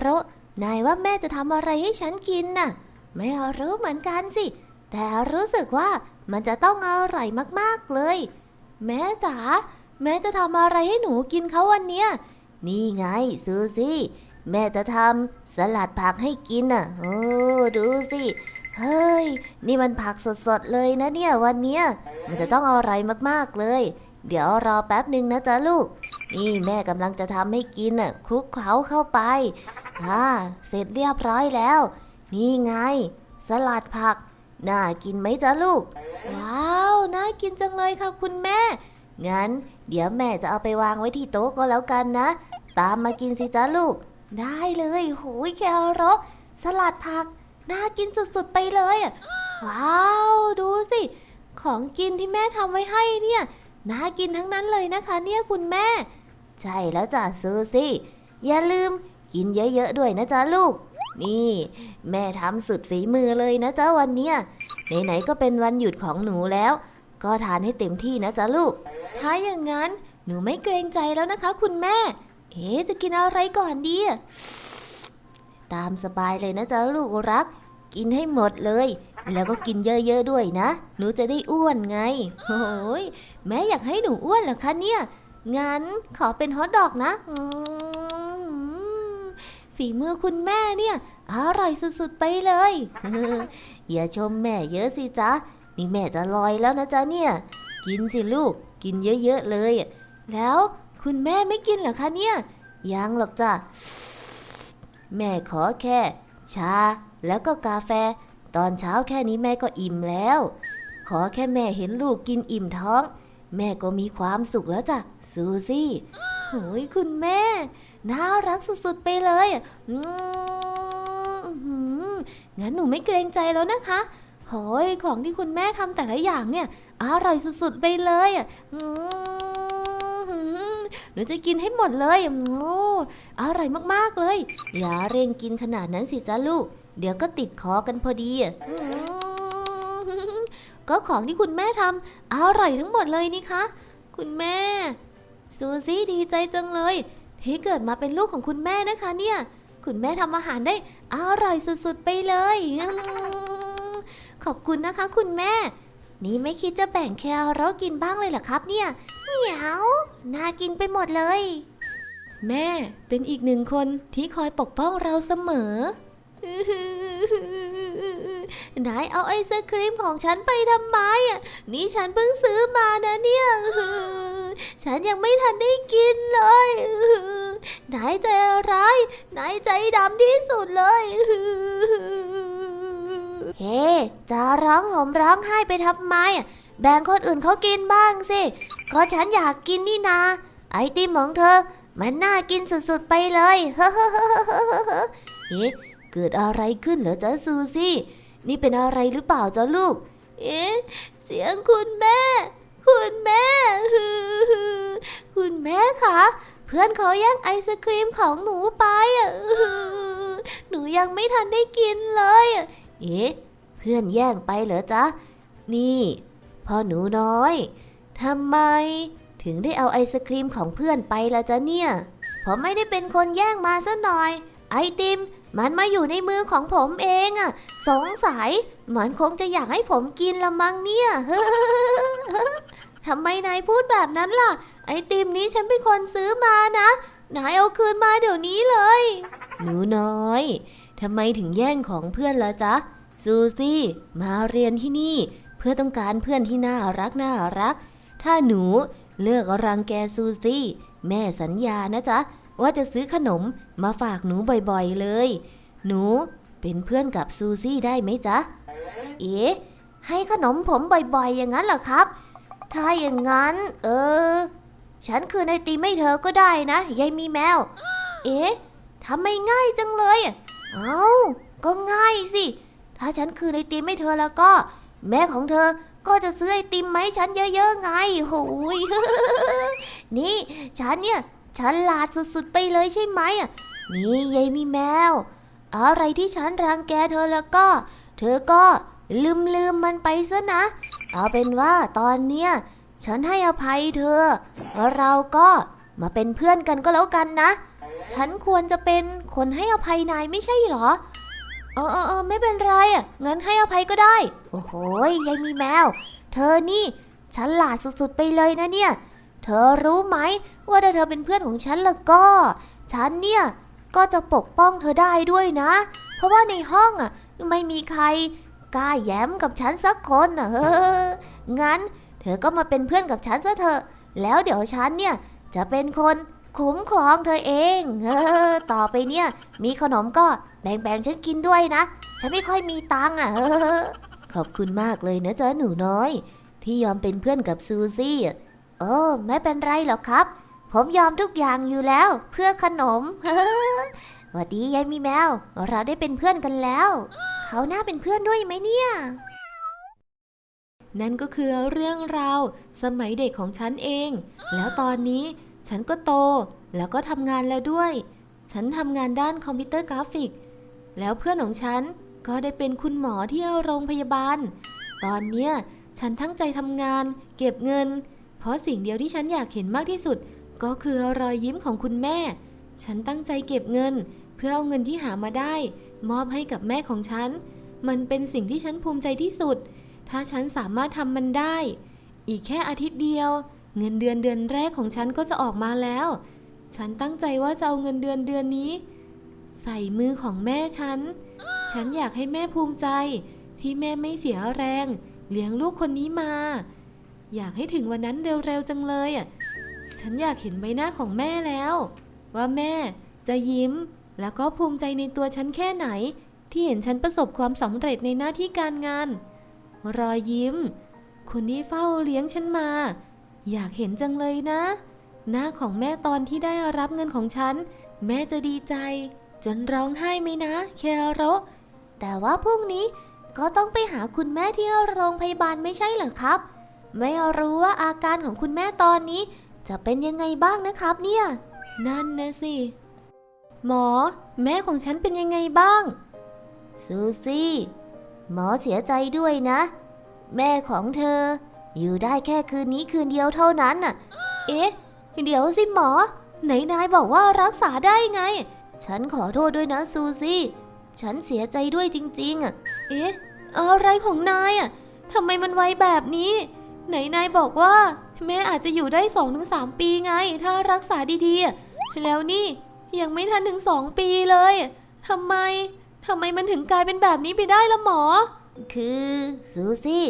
โรนายว่าแม่จะทำอะไรให้ฉันกินน่ะ ไม่รู้เหมือนกันสิ แต่รู้สึกว่ามันจะต้องอร่อยมากๆเลย แม่จ๋าแม่จะทำอะไรให้หนูกินเขาวันเนี้ยนี่ไงซูซี่ แม่จะทำสลัดผักให้กินน่ะโอ้ดูสิเฮ้ย นี่มันผักสดๆเลยนะเนี่ยวันเนี้ยมันจะต้องอร่อยมากๆเลย เดี๋ยวรอแป๊บหนึ่งนะจ๊ะลูก นี่แม่กำลังจะทำให้กินน่ะคลุกเคล้าเข้าไปอ่าเสร็จเรียบร้อยแล้ว นี่ไง สลัดผัก น่ากินไหมจ๊ะลูก ว้าว น่ากินจังเลยค่ะคุณแม่ งั้น เดี๋ยวแม่จะเอาไปวางไว้ที่โต๊ะก็แล้วกันนะ ตามมากินสิจ๊ะลูก ได้เลยโหยแครอทสลัดผัก น่ากินสุดๆไปเลยอะว้าว ดูสิ ของกินที่แม่ทำไว้ให้เนี่ย น่ากินทั้งนั้นเลยนะคะ เนี่ยคุณแม่ ใช่แล้วจ้ะซูซี่ อย่าลืมกินเยอะๆด้วยนะจ๊ะลูก นี่ แม่ทำสุดฝีมือเลยนะจ๊ะวันเนี้ยไหนๆก็เป็นวันหยุดของหนูแล้ว ก็ทานให้เต็มที่นะจ๊ะลูก ถ้าอย่างนั้น หนูไม่เกรงใจแล้วนะคะ คุณแม่ เอ๊จะกินอะไรก่อนดี ตามสบายเลยนะจ๊ะลูกรัก กินให้หมดเลย แล้วก็กินเยอะๆด้วยนะ หนูจะได้อ้วนไงโอ้ยแม่อยากให้หนูอ้วนเหรอคะเนี่ย งั้นขอเป็นฮอทดอกนะฝีมือคุณแม่เนี่ย อร่อยสุดๆไปเลย อย่าชมแม่เยอะสิจ๊ะ นี่แม่จะลอยแล้วนะจ๊ะเนี่ย กินสิลูก กินเยอะๆเลย แล้วคุณแม่ไม่กินเหรอคะเนี่ย ยังหรอกจ้ะ แม่ขอแค่ ชา แล้วก็กาแฟ ตอนเช้าแค่นี้แม่ก็อิ่มแล้ว ขอแค่แม่เห็นลูกกินอิ่มท้อง แม่ก็มีความสุขแล้วจ้ะ ซูซี่โหยคุณแม่ น่ารักสุดๆไปเลยอืมงั้นหนูไม่เกรงใจแล้วนะคะโหยของที่คุณแม่ทำแต่ละอย่างเนี่ย อร่อยสุดๆไปเลยอะอืมหนูจะกินให้หมดเลยโอ้อร่อยมากๆเลย อย่าเร่งกินขนาดนั้นสิจ้าลูก เดี๋ยวก็ติดคอกันพอดีอะก็ของที่คุณแม่ทำอร่อยทั้งหมดเลยนี่คะ คุณแม่ ซูซี่ดีใจจังเลย ที่เกิดมาเป็นลูกของคุณแม่นะคะเนี่ย คุณแม่ทำอาหารได้อร่อยสุดๆไปเลย ขอบคุณนะคะคุณแม่ นี่ไม่คิดจะแบ่งแครอทกินบ้างเลยเหรอครับเนี่ยเหนียวน่ากินไปหมดเลย แม่เป็นอีกหนึ่งคนที่คอยปกป้องเราเสมอ นายเอาไอศครีมของฉันไปทำไมอะ นี่ฉันเพิ่งซื้อมานะเนี่ย ฉันยังไม่ทันได้กินเลยนายใจร้ายนายใจดำที่สุดเลย เฮ้ จะร้องห่มร้องไห้ไปทำไมอะ แบ่งคนอื่นเขากินบ้างสิก็ฉันอยากกินนี่นา ไอติมของเธอ มันน่ากินสุดๆไปเลย เฮ้เกิดอะไรขึ้นเหรอจ๊ะซูซี่ นี่เป็นอะไรหรือเปล่าจ๊ะลูก เอ๊ะ เสียงคุณแม่ คุณแม่คุณแม่คะ เพื่อนเขาแย่งไอศครีมของหนูไปอะหนูยังไม่ทันได้กินเลยอะเอ๊ะ เพื่อนแย่งไปเหรอจ๊ะ นี่พ่อหนูน้อยทำไม ถึงได้เอาไอศครีมของเพื่อนไปละจ๊ะเนี่ย ผมไม่ได้เป็นคนแย่งมาซะหน่อย ไอติม มันมาอยู่ในมือของผมเองอะสงสัยมันคงจะอยากให้ผมกินละมั้งเนี่ยทำไมนายพูดแบบนั้นล่ะ ไอติมนี้ฉันเป็นคนซื้อมานะ นายเอาคืนมาเดี๋ยวนี้เลย หนูน้อยทำไมถึงแย่งของเพื่อนละจ๊ะ ซูซี่ มาเรียนที่นี่ เพื่อต้องการเพื่อนที่น่ารักน่ารัก ถ้าหนูเลือกรังแกซูซี่ แม่สัญญานะจ๊ะ ว่าจะซื้อขนมมาฝากหนูบ่อยๆเลย หนูเป็นเพื่อนกับซูซี่ได้ไหมจ๊ะ เอ๊ะ ให้ขนมผมบ่อยๆ อย่างนั้นเหรอครับ ถ้าอย่างนั้น เออ ฉันคือในตีไม่เธอก็ได้นะ ยายมีแมว เอ๊ะทำไมง่ายจังเลย เอ้า ก็ง่ายสิ ถ้าฉันคือไอติมให้เธอแล้วก็ แม่ของเธอก็จะซื้อไอติมมาให้ฉันเยอะๆไงโหูยนี่ ฉันเนี่ย ฉันลาดสุดๆไปเลยใช่ไหมอะนี่ยายมีแมว อะไรที่ฉันรังแกเธอแล้วก็ เธอก็ลืมลืมมันไปซะนะ เอาเป็นว่าตอนเนี้ยฉันให้อภัยเธอแล้วเราก็มาเป็นเพื่อนกันก็แล้วกันนะ ฉันควรจะเป็นคนให้อภัยนายไม่ใช่เหรอเออเออเออไม่เป็นไรอะงั้นให้อภัยก็ได้ โอ้โหยายมีแมว เธอนี่ฉันหลาดสุดๆไปเลยนะเนี่ย อรู้ไหม ว่าถ้าเธอเป็นเพื่อนของฉันแล้วก็ ฉันเนี่ย ก็จะปกป้องเธอได้ด้วยนะ เพราะว่าในห้องอะไม่มีใครกล้าแย้มกับฉันสักคนอะเอองั้น เธอก็มาเป็นเพื่อนกับฉันซะเถอะ แล้วเดี๋ยวฉันเนี่ยจะเป็นคนคุ้มครองเธอเองเออต่อไปเนี่ย มีขนมก็แบ่งๆฉันกินด้วยนะ ฉันไม่ค่อยมีตังค์อะเออขอบคุณมากเลยนะจ๊ะหนูน้อย ที่ยอมเป็นเพื่อนกับซูซี่ เออ ไม่เป็นไรหรอกครับ ผมยอมทุกอย่างอยู่แล้ว เพื่อขนมหวัดดียายมีแมว เราได้เป็นเพื่อนกันแล้ว เขาน่าเป็นเพื่อนด้วยไหมเนี่ย นั่นก็คือเรื่องราวสมัยเด็กของฉันเอง แล้วตอนนี้ฉันก็โต แล้วก็ทำงานแล้วด้วย ฉันทำงานด้านคอมพิวเตอร์กราฟิก แล้วเพื่อนของฉันก็ได้เป็นคุณหมอที่โรงพยาบาล ตอนเนี้ยฉันทั้งใจทำงาน เก็บเงิน เพราะสิ่งเดียวที่ฉันอยากเห็นมากที่สุด ก็คือรอยยิ้มของคุณแม่ ฉันตั้งใจเก็บเงิน เพื่อเอาเงินที่หามาได้ มอบให้กับแม่ของฉัน มันเป็นสิ่งที่ฉันภูมิใจที่สุด ถ้าฉันสามารถทำมันได้ อีกแค่อาทิตย์เดียว เงินเดือนเดือนแรกของฉันก็จะออกมาแล้ว ฉันตั้งใจว่าจะเอาเงินเดือนเดือนนี้ ใส่มือของแม่ฉัน ฉันอยากให้แม่ภูมิใจที่แม่ไม่เสียแรง เลี้ยงลูกคนนี้มา อยากให้ถึงวันนั้นเร็วๆจังเลยอะ ฉันอยากเห็นใบหน้าของแม่แล้ว ว่าแม่จะยิ้มแล้วก็ภูมิใจในตัวฉันแค่ไหน ที่เห็นฉันประสบความสำเร็จในหน้าที่การงาน รอยยิ้ม คนที่เฝ้าเลี้ยงฉันมา อยากเห็นจังเลยนะ หน้าของแม่ตอนที่ได้รับเงินของฉัน แม่จะดีใจ จนร้องไห้ไหมนะแคโรแต่ว่าพรุ่งนี้ก็ต้องไปหาคุณแม่ที่โรงพยาบาลไม่ใช่เหรอครับ ไม่รู้ว่าอาการของคุณแม่ตอนนี้ จะเป็นยังไงบ้างนะครับเนี่ย นั่นนะสิ หมอ แม่ของฉันเป็นยังไงบ้าง ซูซี่ หมอเสียใจด้วยนะ แม่ของเธอ อยู่ได้แค่คืนนี้คืนเดียวเท่านั้นน่ะ เอ๊ะ เดี๋ยวสิหมอ ไหนนายบอกว่ารักษาได้ไง ฉันขอโทษด้วยนะซูซี่ ฉันเสียใจด้วยจริงๆอะ เอ๊ะ อะไรของนายอะทำไมมันไวแบบนี้ ไหนนายบอกว่า แม่อาจจะอยู่ได้สองถึงสามปีไง ถ้ารักษาดีๆ แล้วนี่ยังไม่ทันถึงสองปีเลยทำไมทำไมมันถึงกลายเป็นแบบนี้ไปได้ละหมอ คือซูซี่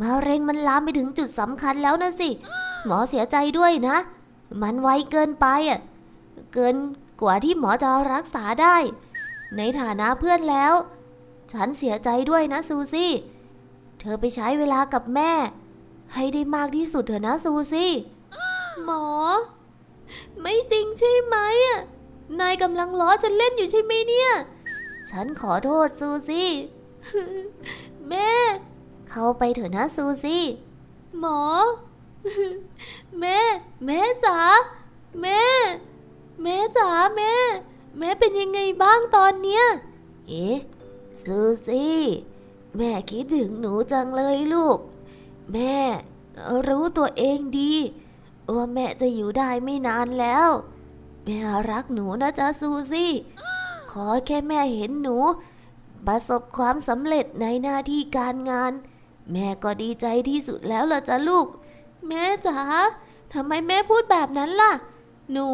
มะเร็งมันลามไปถึงจุดสำคัญแล้วนะสิ หมอเสียใจด้วยนะ มันไวเกินไปอะเกินกว่าที่หมอจะรักษาได้ ในฐานะเพื่อนแล้ว ฉันเสียใจด้วยนะซูซี่ เธอไปใช้เวลากับแม่ ให้ได้มากที่สุดเถอะนะซูซี่หมอ ไม่จริงใช่ไหมอะนายกำลังล้อฉันเล่นอยู่ใช่ไหมเนี่ย ฉันขอโทษซูซี่ แม่ เข้าไปเถอะนะซูซี่ หมอ แม่ แม่จ๋าแม่ แม่จ๋าแม่ แม่เป็นยังไงบ้างตอนเนี้ย เอ๊ะซูซี่ แม่คิดถึงหนูจังเลยลูก แม่ รู้ตัวเองดี ว่าแม่จะอยู่ได้ไม่นานแล้ว แม่รักหนูนะจ๊ะซูซี่ ขอแค่แม่เห็นหนู ประสบความสำเร็จในหน้าที่การงาน แม่ก็ดีใจที่สุดแล้วล่ะจ๊ะลูก แม่จ๋าทำไมแม่พูดแบบนั้นล่ะ หนู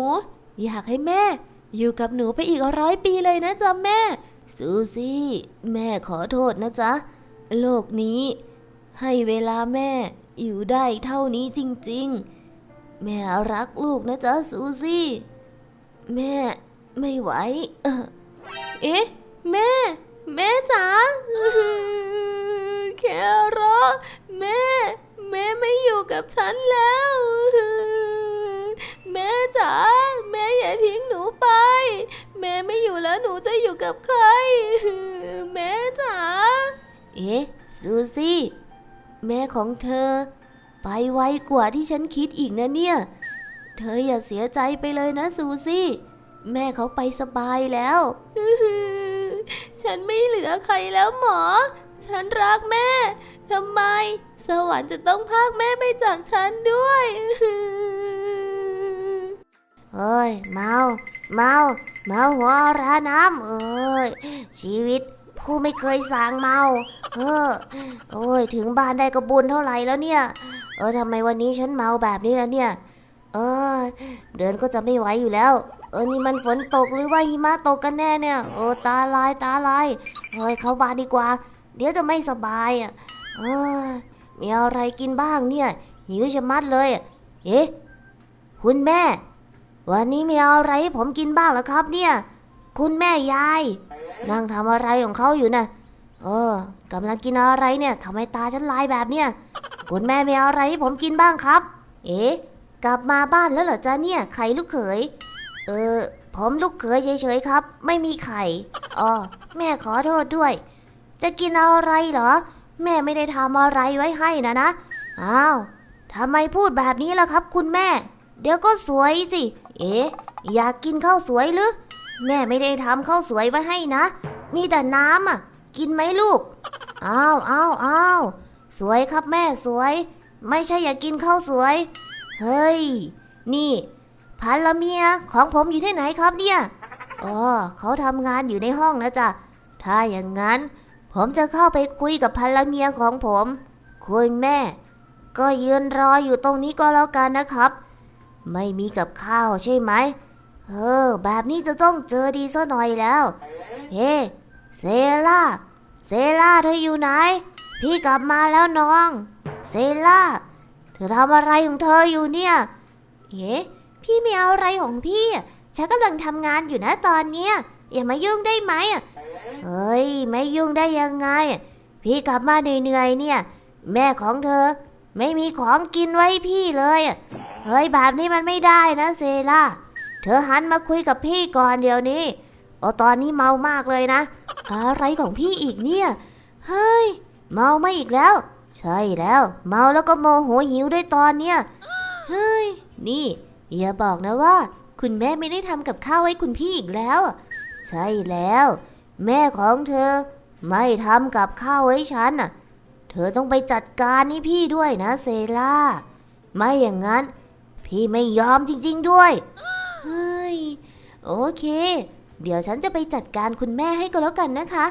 อยากให้แม่ อยู่กับหนูไปอีกร้อยปีเลยนะจ๊ะแม่ซูซี่ แม่ขอโทษนะจ๊ะ โลกนี้ ให้เวลาแม่อยู่ได้เท่านี้จริงๆ แม่รักลูกนะจ๊ะซูซี่ แม่ไม่ไหว เอ๊ะ แม่ แม่จ๋าแคโรแม่ แม่ไม่อยู่กับฉันแล้ว แม่จ๋าแม่อย่าทิ้งหนูไป แม่ไม่อยู่แล้วหนูจะอยู่กับใคร แม่จ๋าเอ๊ะซูซี่ แม่ของเธอ ไปไวกว่าที่ฉันคิดอีกนะเนี่ย เธออย่าเสียใจไปเลยนะซูซี่ แม่เขาไปสบายแล้ว ฉันไม่เหลือใครแล้วหมอ ฉันรักแม่ทำไม สวรรค์จะต้องพากแม่ไปจากฉันด้วยเฮ้ยเมา เมา เมาหัวราน้ำเอ้ยชีวิต ผู้ไม่เคยสางเมา เออ โอ้ย ถึงบ้านได้ก็บุญเท่าไหร่แล้วเนี่ย เออทำไมวันนี้ฉันเมาแบบนี้แล้วเนี่ย เออ เดินก็จะไม่ไหวอยู่แล้ว เออ นี่มันฝนตกหรือว่าหิมะตกกันแน่เนี่ย โอ้ตาลายตาลายเฮ้ยเข้าบ้านดีกว่า เดี๋ยวจะไม่สบายอะเออมีอะไรกินบ้างเนี่ย หิวชะมัดเลย เอ๊ะ คุณแม่ วันนี้มีอะไรให้ผมกินบ้างเหรอครับเนี่ย คุณแม่ยาย นั่งทำอะไรของเขาอยู่น่ะเออกำลังกินอะไรเนี่ยทำไมตาฉันลายแบบเนี่ยคุณแม่มีอะไรให้ผมกินบ้างครับ เอ๊ะกลับมาบ้านแล้วเหรอจ๊ะเนี่ยไข่ลูกเขย เออ ผมลูกเขยเฉยๆครับ ไม่มีไข่อ๋อแม่ขอโทษด้วย จะกินอะไรเหรอ แม่ไม่ได้ทำอะไรไว้ให้นะนะอ้าวทำไมพูดแบบนี้ล่ะครับ คุณแม่ เดี๋ยวก็สวยสิ เอ๊ะอยากกินข้าวสวยหรือ แม่ไม่ได้ทำข้าวสวยไว้ให้นะ มีแต่น้ำอะ กินไหมลูก อ้าวอ้าวอ้าวสวยครับแม่สวย ไม่ใช่อยากกินข้าวสวย เฮ้ย นี่ภรรเมียของผมอยู่ที่ไหนครับเนี่ยอ๋อเขาทำงานอยู่ในห้องนะจ๊ะ ถ้าอย่างนั้น ผมจะเข้าไปคุยกับภรรเมียของผม คุณแม่ ก็ยืนรออยู่ตรงนี้ก็แล้วกันนะครับ ไม่มีกับข้าวใช่ไหม เออ แบบนี้จะต้องเจอดีซะหน่อยแล้ว เฮ้เซล่า เซล่าเธออยู่ไหน พี่กลับมาแล้วน้อง เซล่า เธอทำอะไรของเธออยู่เนี่ยเอ๊ะพี่มีอะไรของพี่ ฉันกำลังทำงานอยู่นะตอนเนี้ยอย่ามายุ่งได้ไหมอะเฮ้ย ไม่ยุ่งได้ยังไง พี่กลับมาเหนื่อยๆเนี่ย แม่ของเธอ ไม่มีของกินไว้พี่เลย เฮ้ยแบบนี้มันไม่ได้นะเซล่า เธอหันมาคุยกับพี่ก่อนเดี๋ยวนี้โอตอนนี้เมามากเลยนะ อะไรของพี่อีกเนี่ย เฮ้ย เมาไมาอีกแล้ว ใช่แล้ว เมาแล้วก็โมโหหิวด้วยตอนเนี้ย เฮ้ย นี่อย่าบอกนะว่า คุณแม่ไม่ได้ทำกับข้าวให้คุณพี่อีกแล้ว ใช่แล้ว แม่ของเธอ ไม่ทำกับข้าวให้ฉันน่ะ เธอต้องไปจัดการให้พี่ด้วยนะเซล่า ไม่อย่างนั้น พี่ไม่ยอมจริง ๆด้วย เฮ้ยโอเค เดี๋ยวฉันจะไปจัดการคุณแม่ให้ก็แล้วกันนะคะ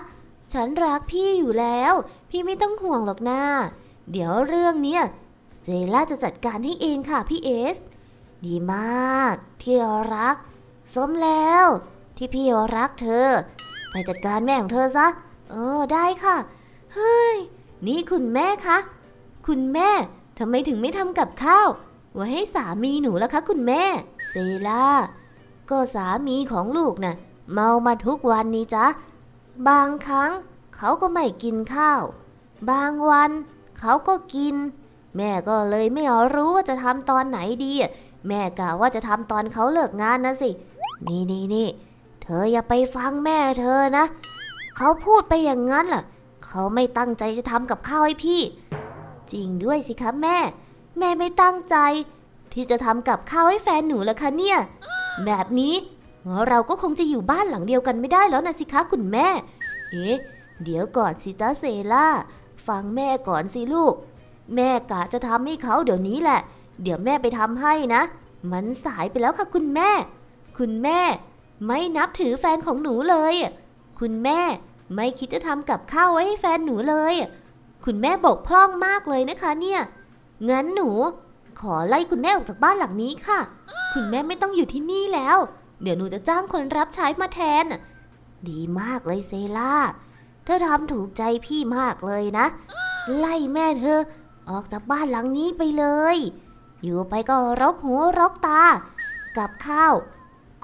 ฉันรักพี่อยู่แล้ว พี่ไม่ต้องห่วงหรอกนะเดี๋ยวเรื่องเนี้ยเซล่าจะจัดการให้เองค่ะพี่เอส ดีมากที่รัก สมแล้ว ที่พี่รักเธอ ไปจัดการแม่ของเธอซะ เออได้ค่ะ เฮ้ย นี่คุณแม่คะ คุณแม่ทำไมถึงไม่ทำกับข้าว ไว้ให้สามีหนูล่ะคะคุณแม่ ซล่าก็สามีของลูกน่ะ เมามาทุกวันนี้จ๊ะ บางครั้งเขาก็ไม่กินข้าว บางวันเขาก็กิน แม่ก็เลยไม่รู้ว่าจะทำตอนไหนดี แม่กะว่าจะทำตอนเขาเลิกงานนะสิ นี่นี่นี่เธออย่าไปฟังแม่เธอนะ เขาพูดไปอย่างนั้นล่ะ เขาไม่ตั้งใจจะทำกับข้าวให้พี่ จริงด้วยสิคะแม่ แม่ไม่ตั้งใจ ที่จะทำกับข้าวให้แฟนหนูล่ะคะเนี่ย แบบนี้เราก็คงจะอยู่บ้านหลังเดียวกันไม่ได้แล้วนะสิคะคุณแม่ เอ๊ะ เดี๋ยวก่อนสิจ้าเซล่า ฟังแม่ก่อนสิลูก แม่กะจะทำให้เขาเดี๋ยวนี้แหละ เดี๋ยวแม่ไปทำให้นะ มันสายไปแล้วค่ะคุณแม่ คุณแม่ ไม่นับถือแฟนของหนูเลย คุณแม่ไม่คิดจะทำกับข้าวไว้ให้แฟนหนูเลย คุณแม่บกพร่องมากเลยนะคะเนี่ย งั้นหนู ขอไล่คุณแม่ออกจากบ้านหลังนี้ค่ะ คุณแม่ไม่ต้องอยู่ที่นี่แล้ว เดี๋ยวหนูจะจ้างคนรับใช้มาแทน ดีมากเลยเซล่า เธอทำถูกใจพี่มากเลยนะ ไล่แม่เธอ ออกจากบ้านหลังนี้ไปเลย อยู่ไปก็รกหูรกตา กับข้าว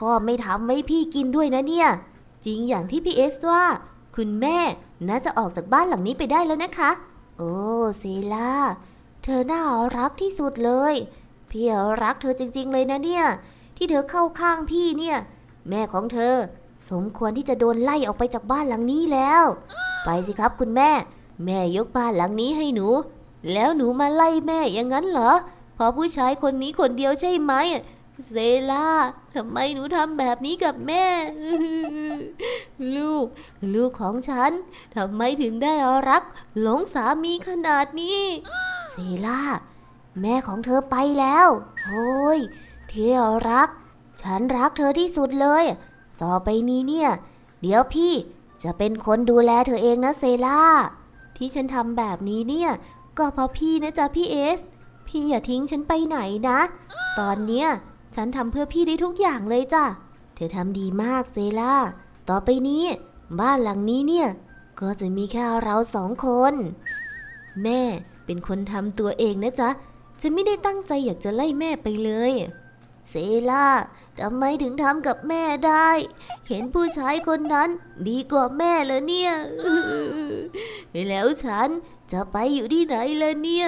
ก็ไม่ทำให้พี่กินด้วยนะเนี่ย จริงอย่างที่พี่เอสว่า คุณแม่น่าจะออกจากบ้านหลังนี้ไปได้แล้วนะคะ โอ้เซล่า เธอน่ารักที่สุดเลย พี่รักเธอจริง ๆ เลยนะเนี่ย ที่เธอเข้าข้างพี่เนี่ย แม่ของเธอ สมควรที่จะโดนไล่ออกไปจากบ้านหลังนี้แล้ว ไปสิครับคุณแม่ แม่ยกบ้านหลังนี้ให้หนู แล้วหนูมาไล่แม่อย่างนั้นเหรอเพราะผู้ชายคนนี้คนเดียวใช่ไหมเซล่าทำไมหนูทำแบบนี้กับแม่ ลูก ลูกของฉันทำไมถึงได้รัก หลงสามีขนาดนี้ ซล่า แม่ของเธอไปแล้วโอ้ยเที่ยวรัก ฉันรักเธอที่สุดเลย ต่อไปนี้เนี่ย เดี๋ยวพี่จะเป็นคนดูแลเธอเองนะเซล่า ที่ฉันทำแบบนี้เนี่ย ก็เพราะพี่นะจ๊ะพี่เอส พี่อย่าทิ้งฉันไปไหนนะ ตอนเนี้ยฉันทำเพื่อพี่ได้ทุกอย่างเลยจ้ะ เธอทำดีมากเซล่า ต่อไปนี้ บ้านหลังนี้เนี่ย ก็จะมีแค่เราสองคน แม่ เป็นคนทำตัวเองนะจ๊ะ ฉันไม่ได้ตั้งใจอยากจะไล่แม่ไปเลยเซล่าทำไมถึงทำกับแม่ได้ เห็นผู้ชายคนนั้นดีกว่าแม่เลยเนี่ยแล้วฉันจะไปอยู่ที่ไหนล่ะเนี่ย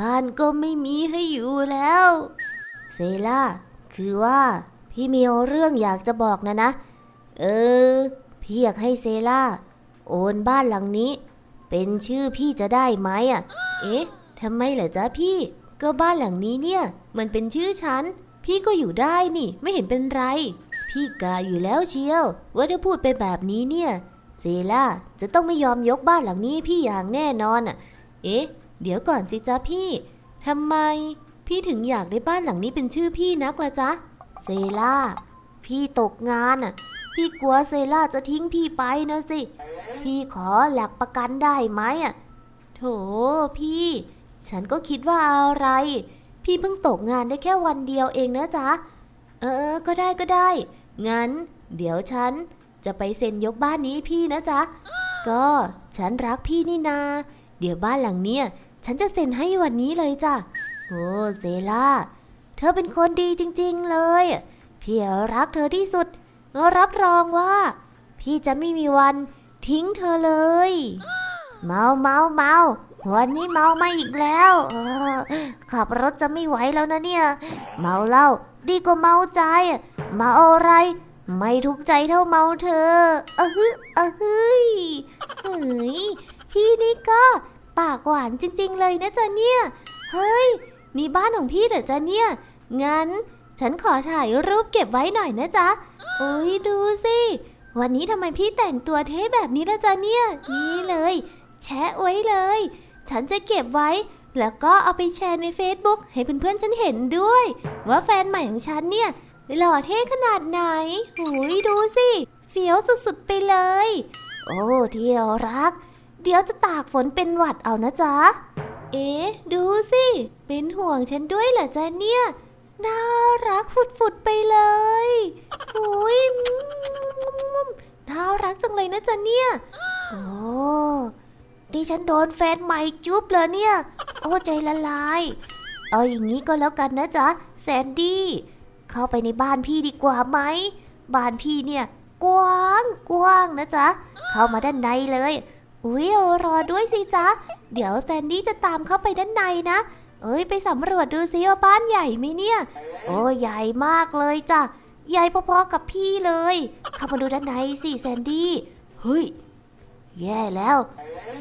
บ้านก็ไม่มีให้อยู่แล้ว เซล่าคือว่าพี่มีเรื่องอยากจะบอกนะนะ เออ พี่อยากให้เซล่า โอนบ้านหลังนี้ เป็นชื่อพี่จะได้ไหมอะ เอ๊ะทำไมเหรอจ๊ะพี่ ก็บ้านหลังนี้เนี่ย มันเป็นชื่อฉัน พี่ก็อยู่ได้นี่ ไม่เห็นเป็นไร พี่กาอยู่แล้วเชียว ว่าถ้าพูดไปแบบนี้เนี่ยเซล่าจะต้องไม่ยอมยกบ้านหลังนี้พี่อย่างแน่นอนอะ เอ๊ะ เดี๋ยวก่อนสิจ๊ะพี่ทำไม พี่ถึงอยากได้บ้านหลังนี้เป็นชื่อพี่นักละจ๊ะ เซล่า พี่ตกงานอะ พี่กลัวเซล่าจะทิ้งพี่ไปนะสิ พี่ขอหลักประกันได้ไหมอะโถพี่ ฉันก็คิดว่าอะไร พี่เพิ่งตกงานได้แค่วันเดียวเองนะจ๊ะ เออ ก็ได้ก็ได้ งั้น เดี๋ยวฉันจะไปเซ็นยกบ้านนี้พี่นะจ๊ะ ก็ฉันรักพี่นี่นา เดี๋ยวบ้านหลังเนี้ยฉันจะเซ็นให้วันนี้เลยจ้ะ โอ้เซล่า เธอเป็นคนดีจริง ๆ เลย พี่รักเธอที่สุดรับรองว่า พี่จะไม่มีวัน ทิ้งเธอเลย เมาเมาเมาวันนี้เมามาอีกแล้ว เออ ขับรถจะไม่ไหวแล้วนะเนี่ย เมาเหล้าดีกว่าเมาใจ เมาอะไร ไม่ทุกข์ใจเท่าเมาเธอเออฮึเออฮึยเฮ้ยพี่นี่ก็ปากหวานจริง ๆ เลยนะจ๊ะเนี่ย เฮ้ย นี่บ้านของพี่เหรอจ๊ะเนี่ย งั้น ฉันขอถ่ายรูปเก็บไว้หน่อยนะจ๊ะโอ้ยดูสิ วันนี้ทำไมพี่แต่งตัวเท่แบบนี้ละจ๊ะเนี่ย นี่เลย แชะไว้เลย ฉันจะเก็บไว้ แล้วก็เอาไปแชร์ใน Facebook ให้เพื่อนๆฉันเห็นด้วย ว่าแฟนใหม่ของฉันเนี่ยหล่อเท่ขนาดไหน หูยดูสิเฟี้ยวสุดๆไปเลย โอ้เที่ยวรัก เดี๋ยวจะตากฝนเป็นหวัดเอานะจ๊ะ เอ๊ดูสิ เป็นห่วงฉันด้วยเหรอจ๊ะเนี่ย น่ารักฝุดๆไปเลยโอ้ยน่ารักจังเลยนะจ๊ะเนี่ย โอ้ดิฉันโดนแฟนใหม่จุ๊บเลยเนี่ย โอ้ใจละลาย เอาอย่างนี้ก็แล้วกันนะจ๊ะแซนดี้ เข้าไปในบ้านพี่ดีกว่าไหม บ้านพี่เนี่ย กว้างกว้างนะจ๊ะ เข้ามาด้านในเลย อุ้ยรอด้วยสิจ๊ะ เดี๋ยวแซนดี้จะตามเข้าไปด้านในนะ เอ้ยไปสำรวจดูซิว่าบ้านใหญ่ไหมเนี่ย โอ้ใหญ่มากเลยจ้ะ ใหญ่พอๆกับพี่เลย เข้ามาดูด้านในสิแซนดี้ เฮ้ย แย่แล้ว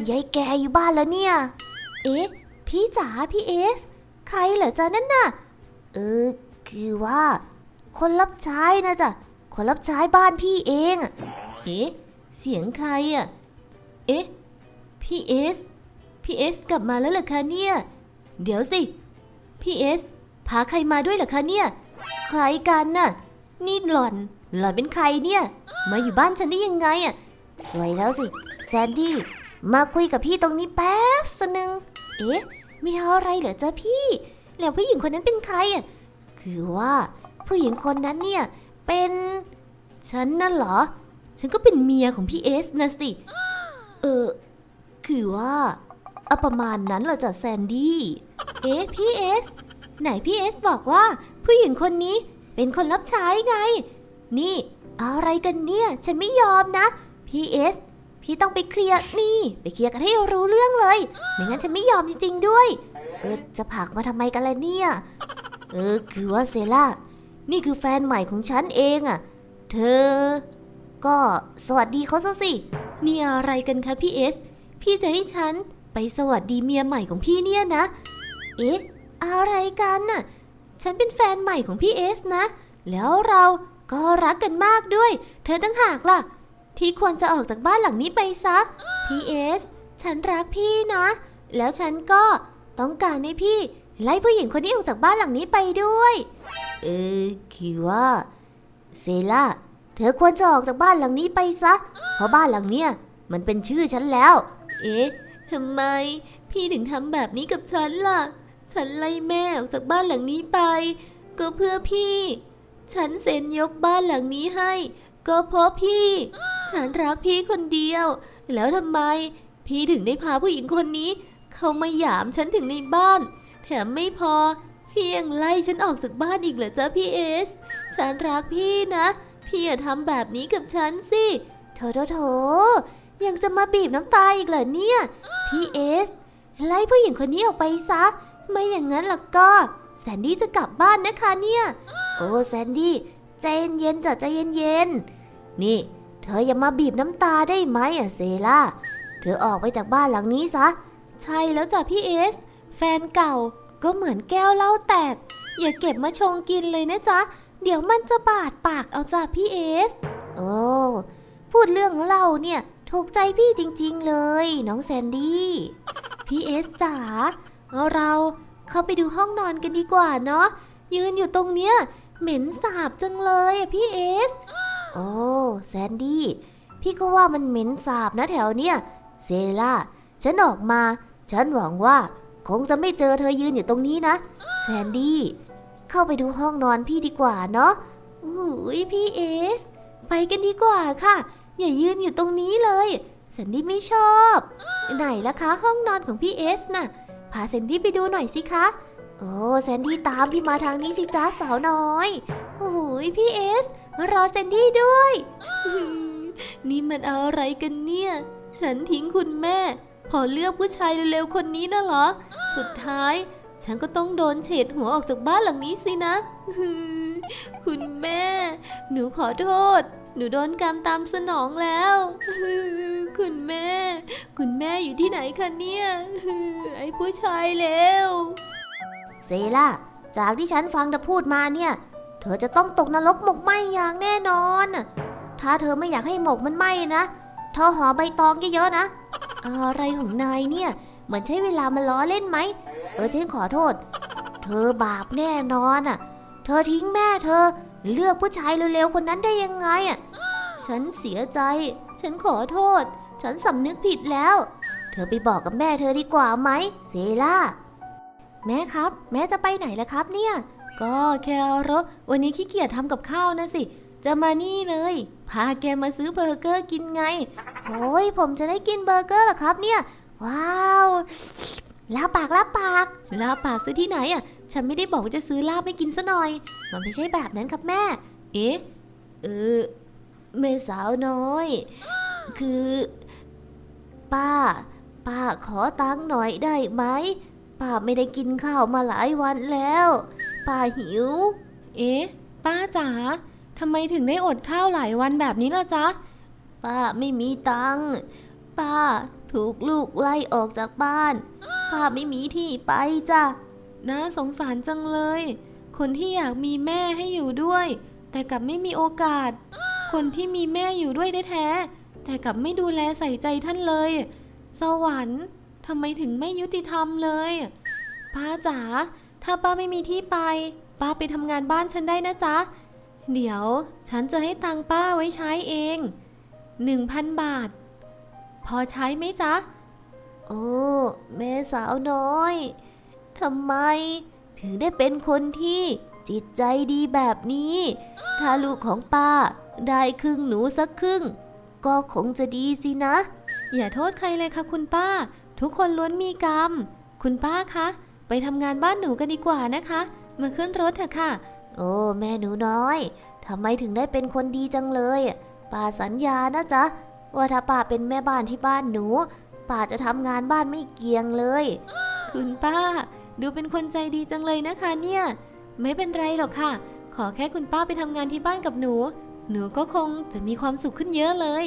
ยายแกอยู่บ้านแล้วเนี่ย เอ๊ะ พี่จ๋าพี่เอส ใครเหรอจ๊ะนั่นน่ะ เออ คือว่า คนรับใช้นะจ๊ะ คนรับใช้บ้านพี่เอง เอ๊ะ เสียงใครอะ เอ๊ะ พี่เอส พี่เอสกลับมาแล้วเหรอคะเนี่ย เดี๋ยวสิ พี่เอส พาใครมาด้วยเหรอคะเนี่ย ใครกันน่ะ นี่หล่อน หล่อนเป็นใครเนี่ย มาอยู่บ้านฉันได้ยังไงอะ สวยแล้วสิ แซนดี้ มาคุยกับพี่ตรงนี้แป๊บสนึง เอ๊ะ มีอะไรเหรอจ๊ะพี่ แล้วผู้หญิงคนนั้นเป็นใครอะ คือว่า ผู้หญิงคนนั้นเนี่ย เป็น ฉันนั่นเหรอ ฉันก็เป็นเมียของพี่เอสนะสิ เออ คือว่าอะประมาณนั้นเหรอจ๊ะแซนดี้ เอ๊ะพี่เอส ไหนพี่เอสบอกว่า ผู้หญิงคนนี้เป็นคนรับใช้ไง นี่ อะไรกันเนี่ย ฉันไม่ยอมนะ พี่เอส พี่ต้องไปเคลียร์นี่ ไปเคลียร์กันให้รู้เรื่องเลย ไม่งั้นฉันไม่ยอมจริงๆด้วย เออจะผลักมาทำไมกันล่ะเนี่ย เออคือว่าเซล่า นี่คือแฟนใหม่ของฉันเองอะ่ะ เธอ ก็สวัสดีเขาซะสิ นี่อะไรกันคะพี่เอส พี่จะให้ฉันไปสวัสดีเมียใหม่ของพี่เนี่ยนะ เอ๊ะ อะไรกันน่ะ ฉันเป็นแฟนใหม่ของพี่เอสนะ แล้วเราก็รักกันมากด้วย เธอตั้งหากล่ะ ที่ควรจะออกจากบ้านหลังนี้ไปซะ พี่เอส ฉันรักพี่นะ แล้วฉันก็ต้องการให้พี่ ไล่ผู้หญิงคนนี้ออกจากบ้านหลังนี้ไปด้วย เออคือว่าล่าเธอควรจะออกจากบ้านหลังนี้ไปซะ เพราะบ้านหลังเนี้ยมันเป็นชื่อฉันแล้ว เอ๊ะทำไม พี่ถึงทำแบบนี้กับฉันล่ะ ฉันไล่แม่ออกจากบ้านหลังนี้ไป ก็เพื่อพี่ ฉันเซ็นยกบ้านหลังนี้ให้ ก็เพราะพี่ ฉันรักพี่คนเดียว แล้วทำไม พี่ถึงได้พาผู้หญิงคนนี้ เข้ามาหยามฉันถึงในบ้าน แถมไม่พอ พี่ยังไล่ฉันออกจากบ้านอีกเหรอจ๊ะพี่เอส ฉันรักพี่นะ พี่อย่าทำแบบนี้กับฉันสิโถโถโถยังจะมาบีบน้ำตาอีกเหรอเนี่ย พี่เอส ไล่ผู้หญิงคนนี้ออกไปซะ ไม่อย่างนั้นล่ะก็ แซนดี้จะกลับบ้านนะคะเนี่ย โอ้แซนดี้ใจเย็นๆจ้ะใจเย็นๆ นี่ เธออย่ามาบีบน้ำตาได้ไหมอะเซล่า เธอออกไปจากบ้านหลังนี้ซะ ใช่แล้วจ้ะพี่เอส แฟนเก่าก็เหมือนแก้วเหล้าแตก อย่าเก็บมาชงกินเลยนะจ๊ะ เดี๋ยวมันจะบาดปากเอาจ้ะพี่เอส โอ้พูดเรื่องเราเนี่ยถูกใจพี่จริงๆเลย น้องแซนดี้ พี่เอสจ๋า เอาเราเข้าไปดูห้องนอนกันดีกว่าเนาะยืนอยู่ตรงเนี้ยเหม็นสาบจังเลยอะพี่เอส โอ้แซนดี้พี่ก็ว่ามันเหม็นสาบนะแถวเนี้ยเซล่าฉันออกมา ฉันหวังว่า คงจะไม่เจอเธอยืนอยู่ตรงนี้นะแซนดี้เข้าไปดูห้องนอนพี่ดีกว่าเนาะอุ้ยพี่เอส ไปกันดีกว่าค่ะ อย่ายืนอยู่ตรงนี้เลยแซนดี้ไม่ชอบ ไหนล่ะคะห้องนอนของพี่เอสน่ะ พาแซนดี้ไปดูหน่อยสิคะ โอ้แซนดี้ตามพี่มาทางนี้สิจ้าสาวน้อย โอ้ยพี่เอส รอแซนดี้ด้วย นี่มันอะไรกันเนี่ย ฉันทิ้งคุณแม่ พอเลือกผู้ชายเร็วๆคนนี้นะเหรอ สุดท้าย ฉันก็ต้องโดนเฉดหัวออกจากบ้านหลังนี้สินะ คุณแม่ หนูขอโทษ หนูโดนกรรมตามสนองแล้ว คุณแม่ คุณแม่อยู่ที่ไหนคะเนี่ย ไอ้ผู้ชายเลวเซล่าจากที่ฉันฟังเธอพูดมาเนี่ย เธอจะต้องตกนรกหมกไหมอย่างแน่นอน ถ้าเธอไม่อยากให้หมกมันไหมนะ เธอห่อใบตองเยอะๆนะ อะไรของนายเนี่ย เหมือนใช้เวลามาล้อเล่นไหม เออฉันขอโทษ เธอบาปแน่นอนอะ เธอทิ้งแม่เธอ เลือกผู้ชายเร็วๆคนนั้นได้ยังไงอะ ฉันเสียใจ ฉันขอโทษ ฉันสำนึกผิดแล้ว เธอไปบอกกับแม่เธอดีกว่าไหม เซล่า แม่ครับ แม่จะไปไหนล่ะครับเนี่ย ก็แครอทวันนี้ขี้เกียจทำกับข้าวนะสิ จะมานี่เลย พาแกมาซื้อเบอร์เกอร์กินไงโอ้ยผมจะได้กินเบอร์เกอร์เหรอครับเนี่ย ว้าวลาปากลาปากลาปากซะที่ไหนอะ ฉันไม่ได้บอกว่าจะซื้อลาบไม่กินซะหน่อย มันไม่ใช่แบบนั้นครับแม่ เอ๊ะ เออแม่สาวน้อย คือ ป้า ป้าขอตังค์หน่อยได้ไหม ป้าไม่ได้กินข้าวมาหลายวันแล้ว ป้าหิว เอ๊ะ ป้าจ๋าทำไมถึงได้อดข้าวหลายวันแบบนี้ล่ะจ๊ะ ป้าไม่มีตังค์ ป้าถูกลูกไล่ออกจากบ้าน ป้าไม่มีที่ไปจ้ะ น่าสงสารจังเลย คนที่อยากมีแม่ให้อยู่ด้วย แต่กลับไม่มีโอกาส คนที่มีแม่อยู่ด้วยแท้ แต่กลับไม่ดูแลใส่ใจท่านเลย สวรรค์ทำไมถึงไม่ยุติธรรมเลยป้าจ๋าถ้าป้าไม่มีที่ไปป้าไปทำงานบ้านฉันได้นะจ๊ะ เดี๋ยวฉันจะให้ตังป้าไว้ใช้เองหนึ่งพันบาท พอใช้ไหมจ๊ะ โอ้แม่สาวน้อย ทำไม ถึงได้เป็นคนที่จิตใจดีแบบนี้ ถ้าลูกของป้าได้ครึ่งหนูสักครึ่ง ก็คงจะดีสินะ อย่าโทษใครเลยค่ะคุณป้า ทุกคนล้วนมีกรรม คุณป้าคะ ไปทำงานบ้านหนูกันดีกว่านะคะ มาขึ้นรถเถอะค่ะ โอ้แม่หนูน้อยทำไมถึงได้เป็นคนดีจังเลยอะป้าสัญญานะจ๊ะ ว่าถ้าป้าเป็นแม่บ้านที่บ้านหนูป้าจะทำงานบ้านไม่เกียงเลย คุณป้า ดูเป็นคนใจดีจังเลยนะคะเนี่ย ไม่เป็นไรหรอกค่ะ ขอแค่คุณป้าไปทำงานที่บ้านกับหนู หนูก็คงจะมีความสุขขึ้นเยอะเลย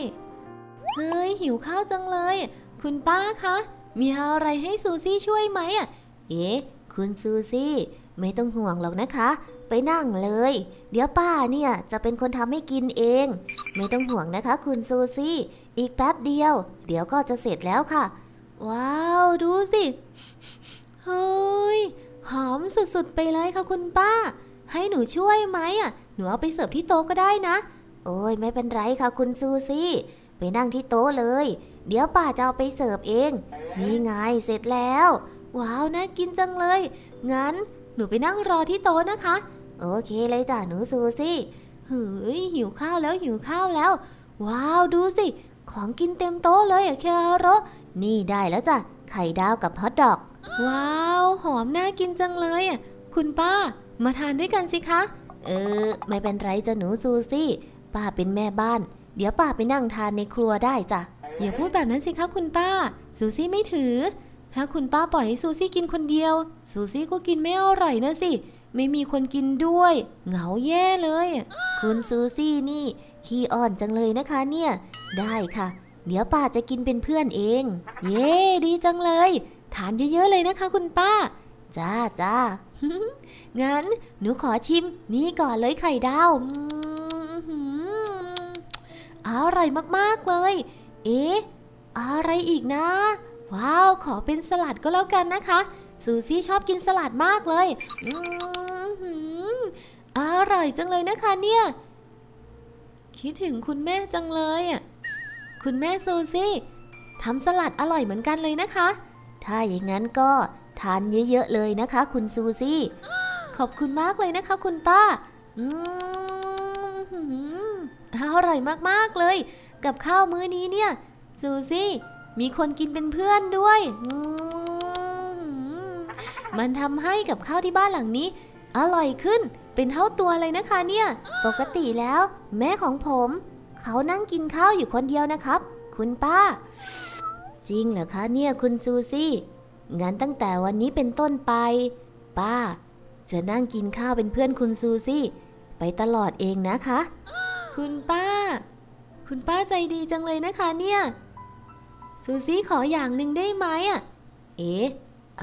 เฮ้ยหิวข้าวจังเลย คุณป้าคะ มีอะไรให้ซูซี่ช่วยไหมอะ เอ๊ะ คุณซูซี่ ไม่ต้องห่วงหรอกนะคะ ไปนั่งเลย เดี๋ยวป้าเนี่ยจะเป็นคนทำให้กินเอง ไม่ต้องห่วงนะคะ คุณซูซี่ อีกแป๊บเดียว เดี๋ยวก็จะเสร็จแล้วค่ะ ว้าว ดูสิ เฮ้ย หอมสุดๆไปเลยค่ะคุณป้า ให้หนูช่วยไหมอะ หนูเอาไปเสิร์ฟที่โต๊ะก็ได้นะ โอ้ยไม่เป็นไรค่ะคุณซูซี่ ไปนั่งที่โต๊ะเลย เดี๋ยวป้าจะเอาไปเสิร์ฟเอง นี่ไงเสร็จแล้ว ว้าวน่ากินจังเลย งั้นหนูไปนั่งรอที่โต๊ะนะคะ โอเคเลยจ้ะหนูซูซี่เฮ้ยหิวข้าวแล้วหิวข้าวแล้ว ว้าวดูสิ ของกินเต็มโต๊ะเลยอะแคโรนี่ได้แล้วจ้ะไข่ดาวกับฮอทดอก ว้าว หอมน่ากินจังเลยอะคุณป้า มาทานด้วยกันสิคะ เออ ไม่เป็นไรจ้ะหนูซูซี่ ป้าเป็นแม่บ้าน เดี๋ยวป้าไปนั่งทานในครัวได้จ้ะ อย่าพูดแบบนั้นสิคะคุณป้า ซูซี่ไม่ถือ ถ้าคุณป้าปล่อยให้ซูซี่กินคนเดียว ซูซี่ก็กินไม่อร่อยนะสิ ไม่มีคนกินด้วย เหงาแย่เลย คุณซูซี่นี่ ขี้อ่อนจังเลยนะคะเนี่ย ได้ค่ะ เดี๋ยวป้าจะกินเป็นเพื่อนเอง เย้ ดีจังเลย ทานเยอะๆเลยนะคะคุณป้า จ้าจ้างั้นหนูขอชิมนี่ก่อนเลยไข่ดาวอืมอร่อยมากๆเลย เอ๊ะ อะไรอีกนะ ว้าว ขอเป็นสลัดก็แล้วกันนะคะ ซูซี่ชอบกินสลัดมากเลยอืมหืมอร่อยจังเลยนะคะเนี่ย คิดถึงคุณแม่จังเลยอะ คุณแม่ซูซี่ทำสลัดอร่อยเหมือนกันเลยนะคะ ถ้าอย่างนั้นก็ทานเยอะๆเลยนะคะ คุณซูซี่ ขอบคุณมากเลยนะคะ คุณป้าอืมหืมอร่อยมากๆเลย กับข้าวมื้อนี้เนี่ย ซูซี่ มีคนกินเป็นเพื่อนด้วยมันทำให้กับข้าวที่บ้านหลังนี้ อร่อยขึ้นเป็นเท่าตัวเลยนะคะเนี่ย ปกติแล้ว แม่ของผม เขานั่งกินข้าวอยู่คนเดียวนะครับ คุณป้า จริงเหรอคะเนี่ยคุณซูซี่งั้นตั้งแต่วันนี้เป็นต้นไป ป้า จะนั่งกินข้าวเป็นเพื่อนคุณซูซี่ ไปตลอดเองนะคะ คุณป้า คุณป้าใจดีจังเลยนะคะเนี่ย ซูซี่ขออย่างหนึ่งได้ไหมอะ เอ๊ะ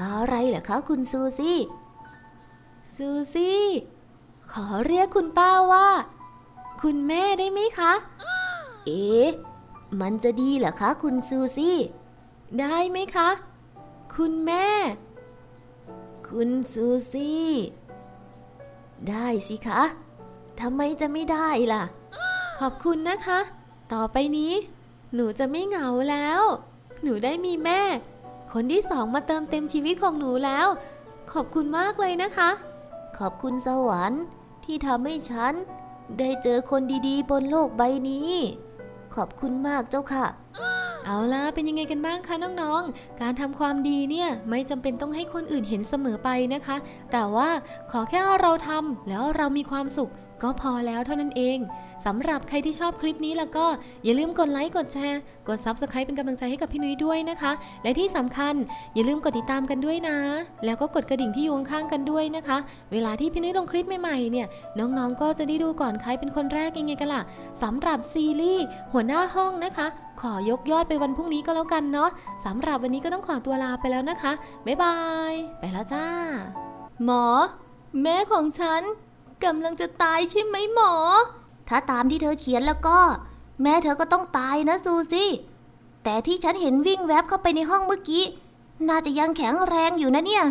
อะไรเหรอคะคุณซูซี่ ซูซี่ ขอเรียกคุณป้าว่า คุณแม่ได้ไหมคะ เอ๊ะมันจะดีเหรอคะคุณซูซี่ ได้ไหมคะ คุณแม่ คุณซูซี่ ได้สิคะทำไมจะไม่ได้ล่ะ ขอบคุณนะคะ ต่อไปนี้ หนูจะไม่เหงาแล้ว หนูได้มีแม่ คนที่สองมาเติมเต็มชีวิตของหนูแล้ว ขอบคุณมากเลยนะคะ ขอบคุณสวรรค์ที่ทำให้ฉัน ได้เจอคนดีๆ บนโลกใบนี้ ขอบคุณมากเจ้าค่ะ เอาล่ะเป็นยังไงกันบ้างคะน้องๆ การทำความดีเนี่ยไม่จำเป็นต้องให้คนอื่นเห็นเสมอไปนะคะ แต่ว่าขอแค่เราทำแล้วเรามีความสุข ก็พอแล้วเท่านั้นเองสำหรับใครที่ชอบคลิปนี้แล้วก็อย่าลืมกดไลค์กดแชร์ กด Subscribe เป็นกำลังใจให้กับพี่นุ้ยด้วยนะคะ และที่สำคัญอย่าลืมกดติดตามกันด้วยนะ แล้วก็กดกระดิ่งที่อยู่ข้างกันด้วยนะคะ เวลาที่พี่นุ้ยลงคลิปใหม่ๆเนี่ยน้องๆ ก็จะได้ดูก่อนใครเป็นคนแรกยังไงกันล่ะสำหรับซีรีส์หัวหน้าห้องนะคะ ขอยกยอดไปวันพรุ่งนี้ก็แล้วกันเนาะสำหรับวันนี้ก็ต้องขอตัวลาไปแล้วนะคะบ๊ายบายไปแล้วจ้า หมอ แม่ของฉัน กำลังจะตายใช่ไหมหมอ ถ้าตามที่เธอเขียนแล้วก็ แม่เธอก็ต้องตายนะซูซี่แต่ที่ฉันเห็นวิ่งแวบเข้าไปในห้องเมื่อกี้ น่าจะยังแข็งแรงอยู่นะเนี่ย